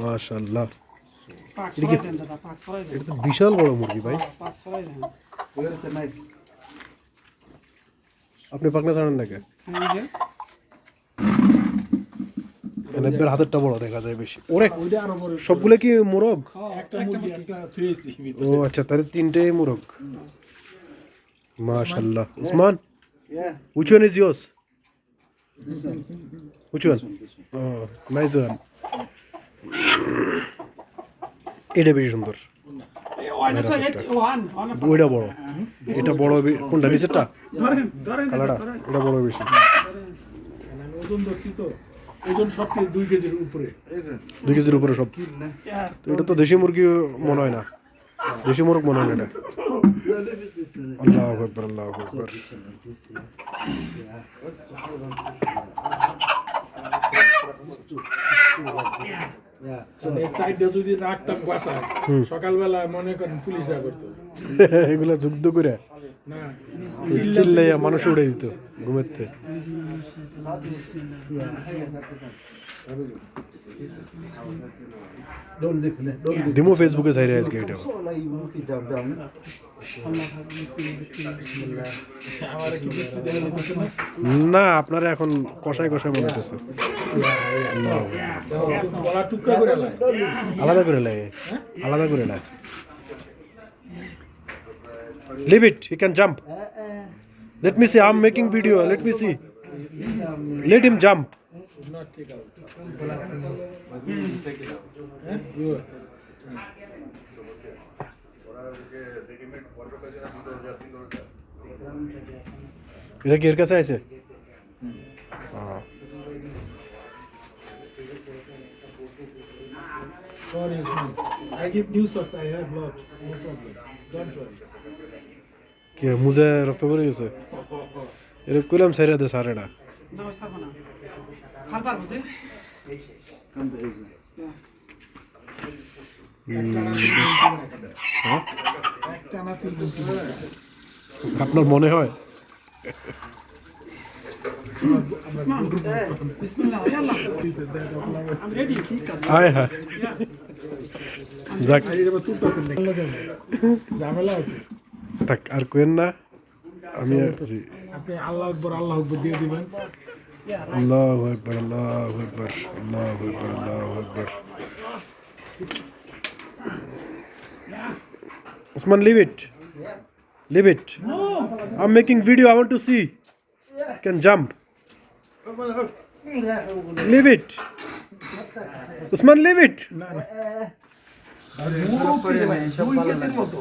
মাশাল্লাহ এটা তো বিশাল বড় মুরগি ভাই। হ্যাঁ? আপনি পাকনা ছাড়েন নাকি? এই যে। এনাদের হাতেরটা বড় দেখা যায় বেশি। ওরে ওইটা আরও বড়। সবগুলো কি মোরগ? একটা মুরগি একটা থুয়েছি ও আচ্ছা তাহলে তিনটে মোরগ। মাশাল্লাহ Usman? Yeah. which one is yours This one. which এটা বেশি সুন্দর ওইটা বড় এটা বড় কোনটা নিচেরটা কালারটা এটা বড় বেশি ওজন ধরছি তো ওজন সব দুই কেজির উপরে দুই কেজির উপরে সব তো এটা তো দেশি মুরগি মনে হয় না দেশি মুরগ মনে হয় না এটা আল্লাহ আকবর আল্লাহ আকবর এই চারটা যদি রাখতাম বাসায় সকালবেলা মনে করেন পুলিশ যা করতো এগুলা যুদ্ধ করে। চিল্লাইয়া মানুষ উড়ে দিত ঘুমের থেকে. দিমো ফেসবুকে চাইরে আজকে এটা। না আপনারা এখন কষায় কষায় মনে হচ্ছে আলাদা করে লাগে আলাদা করে লাগে Leave it he can jump let me see I am making video let me see let him jump not take out হ্যাঁ Good. এটা কি এর কাছে আছে হ্যাঁ Sorry, Usman. I give new socks. I have lot. No problem. Don't worry. কি মুজে রক্ত পড়ে গেছে? এটা কইলাম ছেড়ে দে স্যার এটা। আপনার মনে হয়? হায় হায়। যাক? ঝামেলা আছে। থাক আর কোয়েন না আমি জি আপনি আল্লাহ আকবর আল্লাহ আকবর দিয়ে দিবেন আল্লাহু আকবার আল্লাহু আকবার আল্লাহু আকবার আল্লাহু আকবার Usman leave it leave it I'm making video I want to see can jump leave it Usman leave it দুই কেজির মতো